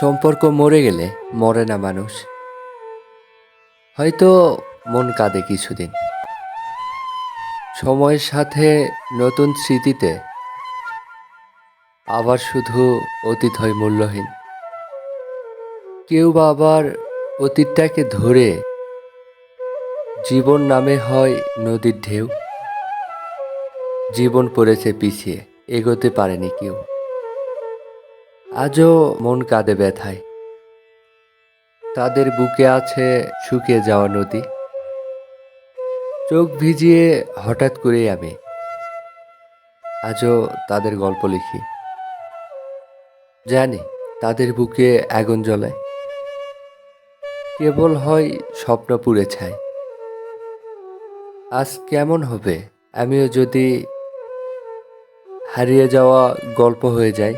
সম্পর্ক মরে গেলে মরে না মানুষ। হয়তো মন কাঁদে কিছুদিন। সময়ের সাথে নতুন স্মৃতিতে আবার শুধু অতীত হয় মূল্যহীন। কেউ বা আবার অতীতটাকে ধরে জীবন নামে হয় নদীর ঢেউ। জীবন পড়েছে পিছিয়ে, এগোতে পারেনি কেউ। আজও মন কাঁদে ব্যথায়। তাদের বুকে আছে শুকিয়ে যাওয়া নদী। চোখ ভিজিয়ে হঠাৎ করেই আমি। আজও তাদের গল্প লিখি। জানি তাদের বুকে আগুন জ্বলায়। কেবল হয় স্বপ্ন পুড়ে ছায়। আজ কেমন হবে? আমিও যদি হারিয়ে যাওয়া গল্প হয়ে যায়